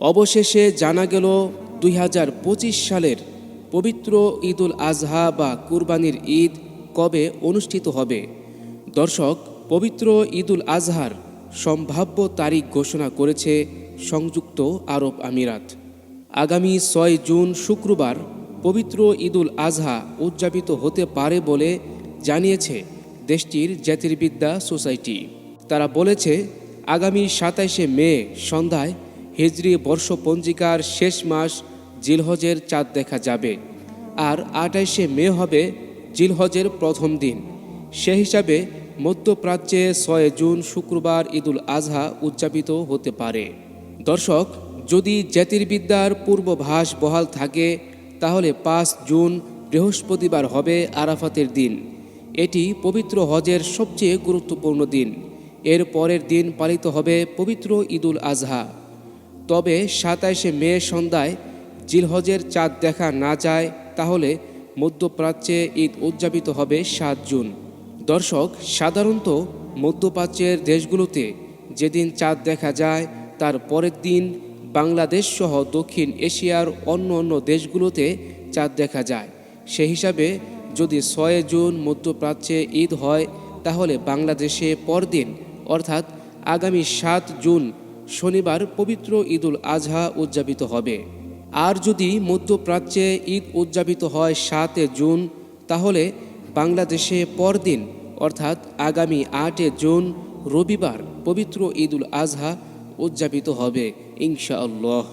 অবশেষে জানা গেল দুই হাজার পঁচিশ সালের পবিত্র ঈদুল আজহা বা কুরবানির ঈদ কবে অনুষ্ঠিত হবে। দর্শক, পবিত্র ঈদুল আজহার সম্ভাব্য তারিখ ঘোষণা করেছে সংযুক্ত আরব আমিরাত। আগামী ছয় জুন শুক্রবার পবিত্র ঈদুল আজহা উদযাপিত হতে পারে বলে জানিয়েছে দেশটির জ্যোতির্বিদ্যা সোসাইটি। তারা বলেছে, আগামী সাতাইশে মে সন্ধ্যায় হিজরি বর্ষপঞ্জিকার শেষ মাস জিলহজের চাঁদ দেখা যাবে। আর আটাইশে মে হবে জিলহজের প্রথম দিন। সে হিসাবে মধ্যপ্রাচ্যে ছয় জুন শুক্রবার ঈদুল আজহা উদযাপিত হতে পারে। দর্শক, যদি জ্যোতির্বিদ্যার পূর্বভাস বহাল থাকে, তাহলে পাঁচ জুন বৃহস্পতিবার হবে আরাফাতের দিন। এটি পবিত্র হজের সবচেয়ে গুরুত্বপূর্ণ দিন। এর পরের দিন পালিত হবে পবিত্র ঈদুল আজহা। তবে সাতাইশে মে সন্ধ্যায় জিলহজের চাঁদ দেখা না যায়, তাহলে মধ্যপ্রাচ্যে ঈদ উদযাপিত হবে সাত জুন। দর্শক, সাধারণত মধ্যপ্রাচ্যের দেশগুলোতে যেদিন চাঁদ দেখা যায়, তার পরের দিন বাংলাদেশ সহ দক্ষিণ এশিয়ার অন্য অন্য দেশগুলোতে চাঁদ দেখা যায়। সে হিসাবে যদি ছয় জুন মধ্যপ্রাচ্যে ঈদ হয়, তাহলে বাংলাদেশে পরদিন, অর্থাৎ আগামী সাত জুন শনিবার পবিত্র ঈদুল আজহা উদযাপিত হবে। আর যদি মধ্যপ্রাচ্যে ঈদ উদযাপিত হয় সাতে জুন, তাহলে বাংলাদেশে পরদিন, অর্থাৎ আগামী আটে জুন, রবিবার পবিত্র ঈদুল আজহা উদযাপিত হবে, ইনশাআল্লাহ।